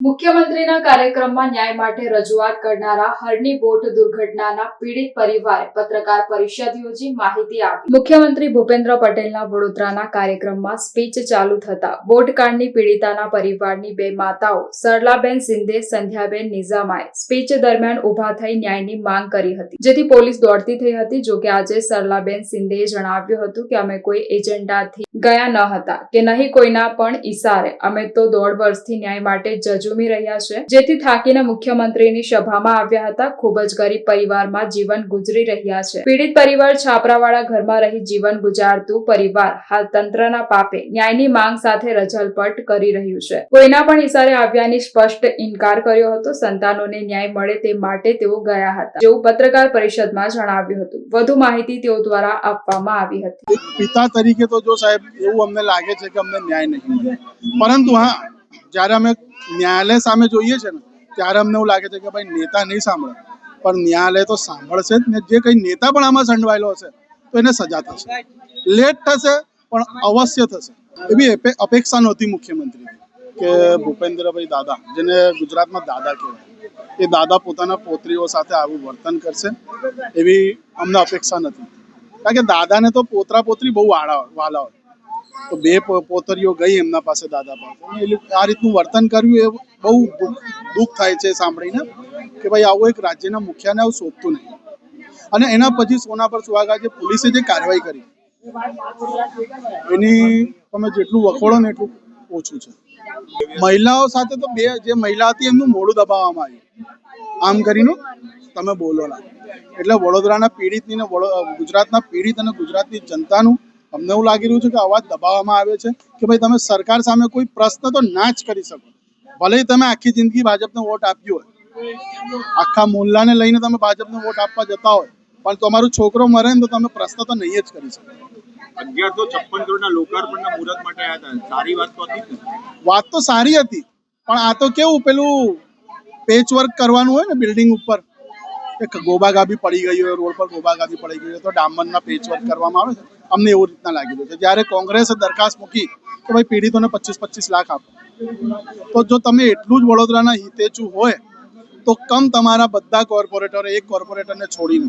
મુખ્યમંત્રીના કાર્યક્રમમાં ન્યાય માટે રજૂઆત કરનારા હરની બોટ દુર્ઘટનાના પીડિત પરિવારે પત્રકાર પરિષદ યોજી માહિતી આપી. મુખ્યમંત્રી ભૂપેન્દ્ર પટેલના વડોદરાના કાર્યક્રમમાં સ્પીચ ચાલુ થતા બોટકાંડની પીડિતાના પરિવારની બે માતાઓ, સરલાબેન સિંધે, સંધ્યાબેન નિઝામાએ, સ્પીચ દરમિયાન ઊભા થઈ ન્યાયની માંગ કરી હતી. જેથી પોલીસ દોડતી થઈ હતી જોકે આજે સરલાબેન સિંધેએ જણાવ્યું હતું કે અમે કોઈ એજન્ડાથી ગયા ન હતા, કે નહીં કોઈના પણ ઈશારે અમે તો દોઢ વર્ષથી ન્યાય માટે જજુમી રહ્યા છે. જેથી થાકીને મુખ્યમંત્રીની સભામાં આવ્યા હતા. ખૂબ જ ગરીબ પરિવારમાં જીવન ગુજરી રહ્યા છે. પીડિત પરિવાર છાપરાવાળા ઘરમાં રહી જીવન ગુજારતું પરિવાર હાલ તંત્રના પાપે ન્યાયની માંગ સાથે રજલપટ કરી રહ્યું છે. કોઈના પણ ઇશારે આવ્યાની સ્પષ્ટ ઇનકાર કર્યો હતો. સંતાનોને ન્યાય મળે તે માટે તેઓ ગયા હતા, જેવું પત્રકાર પરિષદમાં જણાવ્યું હતું. વધુ માહિતી તેઓ દ્વારા આપવામાં આવી હતી. પિતા તરીકે તો જો સાહેબ એવું અમને લાગે છે કે અમને ન્યાય નહીં પરંતુ હા જ્યારે અમે ન્યાયાલય સામે જોઈએ છે ને, ત્યારે અમને એવું લાગે છે કે ભાઈ નેતા નહીં સાંભળે. પણ ન્યાયાલય તો સાંભળશે જ ને, જે કંઈ નેતા પણ આમાં સંડવાયેલો હશે, તો એને સજા થશે. લેટ થશે, પણ અવશ્ય થશે. એવી અપેક્ષા નહોતી મુખ્યમંત્રી કે ભૂપેન્દ્રભાઈ દાદા, જેને ગુજરાતમાં દાદા કહેવાય, એ દાદા પોતાના પોત્રીઓ સાથે આવું વર્તન કરશે, એવી અમને અપેક્ષા નથી. કારણ કે દાદાને તો પોતરા પોતરી બહુ વાળા વાલા હોય. તો બે પોતરીઓ ગઈ એમના પાસે દાદા પાસે. આ રીતનું વર્તન કર્યું એ બહુ દુઃખ થાય છે સાંભળીને, કે ભાઈ આવું એક રાજ્યના મુખ્યને આવું શોધતું નહીં. અને એના પછી સોના પર સુહાગા જે પોલીસે જે કાર્યવાહી કરી, એની તમે જેટલું વખોડો ને એટલું ઓછું છે. મહિલાઓ સાથે તો બે, જે મહિલા હતી એમનું મોડું દબાવવામાં આવ્યું. આમ કરીને તમે બોલો ના એટલે વડોદરાના પીડિતની ને ગુજરાતના પીડિત અને ગુજરાતની જનતાનું અમને એવું લાગી રહ્યું છે કે અવાજ દબાવવામાં આવે છે કે ભાઈ તમે સરકાર સામે કોઈ પ્રશ્ન તો ના જ કરી શકો. ભલે તમે આખી જિંદગી ભાજપને વોટ આપ્યો હોય. આખા મોહલ્લાને લઈને તમે ભાજપને વોટ આપવા જતા હોય. પણ તમારો છોકરો મરે ને તો તમે પ્રશ્ન તો નહીં જ કરી શકો. અગિયારસો છપ્પન કરોડના લોકાર્પણના મુહૂર્ત માટે આવ્યા હતા. સારી વાત તો હતી વાત તો સારી હતી. પણ આ તો કેવું પેલું પેચ વર્ક કરવાનું હોય ને બિલ્ડિંગ ઉપર. એક ગોબા ગાબી પડી ગઈ હોય, રોડ પર ગોબા ગાબી પડી ગઈ હોય તો ડામરના પેચ વર્ક કરવામાં આવે છે? અમને એવું રીતના લાગી રહ્યું છે. જ્યારે કોંગ્રેસે દરખાસ્ત મૂકી કે ભાઈ પીડિતોને પચીસ પચીસ લાખ આપો. તો જો તમે એટલું જ વડોદરાના હિતેચુ હોય, તો કમ તમારા બધા કોર્પોરેટરો, એક કોર્પોરેટરને છોડીને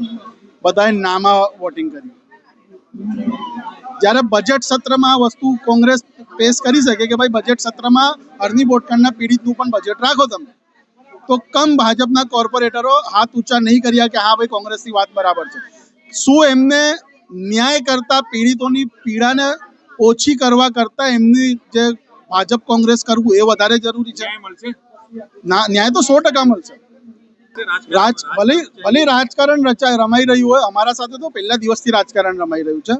બધાએ નામા વોટિંગ કર્યું. જ્યારે બજેટ સત્રમાં આ વસ્તુ કોંગ્રેસ પેશ કરી શકે કે ભાઈ બજેટ સત્રમાં અરની બોટકાંડના પીડિતનું પણ બજેટ રાખો તમે. તો કમ ભાજપના કોર્પોરેટરો હાથ ઊંચા નહીં કર્યા કે હા ભાઈ કોંગ્રેસની વાત બરાબર છે. શું એમને ન્યાય કરતા પીડિતોની પીડાને ઓછી કરવા કરતા એમની જે ભાજપ કોંગ્રેસ કરવું એ વધારે જરૂરી છે? ન્યાય તો સો ટકા મળશે. રાજ ભલે ભલે રાજકારણ રચાય રમાઈ રહ્યું હોય અમારા સાથે તો પહેલા દિવસથી રાજકારણ રમાઈ રહ્યું છે.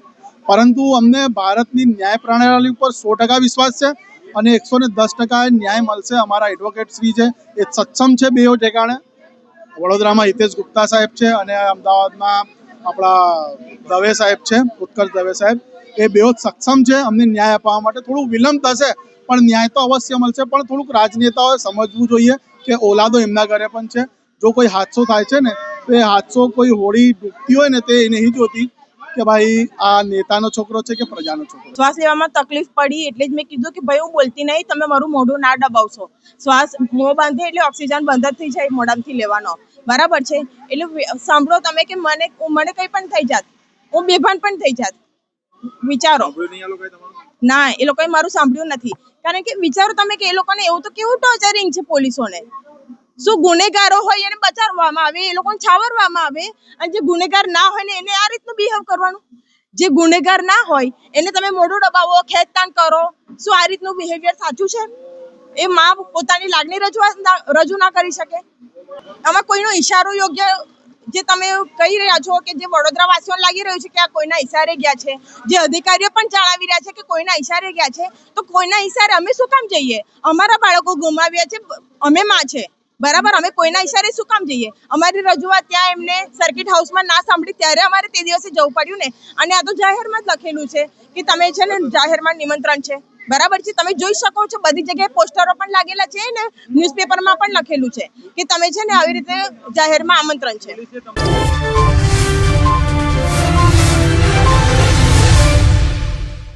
પરંતુ અમને ભારતની ન્યાય પ્રણાલી ઉપર સો ટકા વિશ્વાસ છે. અને એકસો ને દસ ટકા ન્યાય મળશે. અમારા એડવોકેટ શ્રી છે. એ સક્ષમ છે બેઓ ઠેકાણે. વડોદરામાં હિતેશ ગુપ્તા સાહેબ છે અને અમદાવાદમાં આપણા દવે સાહેબ છે, ઉત્કર્ષ દવે સાહેબ. એ બેઓ સક્ષમ છે. અમને ન્યાય અપાવવા માટે થોડું વિલંબ થશે, પણ ન્યાય તો અવશ્ય મળશે. પણ થોડુંક રાજનેતાઓએ સમજવું જોઈએ કે ઓલાદો એમના ઘરે પણ છે. જો કોઈ હાદસો થાય છે ને, તો એ હાદસો કોઈ હોળી ડૂબતી હોય ને તે નહીં જોતી. કે ભાઈ આ નેતાનો છોકરો છે કે પ્રજાનો છોકરો શ્વાસ લેવામાં તકલીફ પડી એટલે જ મેં કીધું કે ભાઈ હું બોલતી નહીં તમે મારું મોઢું ના દબાવશો. શ્વાસ મોં બાંધે એટલે ઓક્સિજન બંધ જ થઈ જાય મોઢામાંથી લેવાનો. બરાબર છે? એટલે સાંભળો તમે કે મને મને કંઈ પણ થઈ જાત. હું બેભાન પણ થઈ જાત. વિચારો. ના એ લોકોએ મારું સાંભળ્યું નથી. કારણ કે વિચારો તમે કે એ લોકોને એવું તો કેવું ટોર્ચરિંગ છે પોલીસોને? શું ગુનેગારો હોય એને બચાવવામાં આવે, એ લોકોને છાવરવામાં આવે, અને જે ગુનેગાર ના હોય ને એને આ રીતનું બિહેવ કરવાનું. જે ગુનેગાર ના હોય, એને તમે મોઢું દબાવો ખેંચતાણ કરો, શું આ રીતનું બિહેવિયર સાચું છે? એ માં પોતાની લાગણી રજૂઆત રજૂ ના કરી શકે. આમાં કોઈનો ઈશારો યોગ્ય જે તમે કહી રહ્યા છો કે જે વડોદરા વાસીઓને લાગી રહ્યું છે કે આ કોઈના ઈશારે ગયા છે, જે અધિકારીઓ પણ જણાવી રહ્યા છે કે કોઈના ઈશારે ગયા છે, તો કોઈના ઈશારે અમે શું કામ જઈએ? અમારા બાળકો ગુમાવ્યા છે, અમે માં છે. બરાબર, અમે કોઈના ઈશારે શું કામ જઈએ? અમારી રજૂઆત ત્યાં એમને સર્કિટ હાઉસમાં ના સાંભળી ત્યારે અમારે તે દિવસે જવું પડ્યું ને. અને આ તો જાહેરમાં જ લખેલું છે કે તમે છે ને જાહેરમાં નિમંત્રણ છે. બરાબર છે? તમે જોઈ શકો છો, બધી જગ્યાએ પોસ્ટરો પણ લાગેલા છે ને, ન્યૂઝપેપરમાં પણ લખેલું છે કે તમે છે ને આવી રીતે જાહેરમાં આમંત્રણ છે.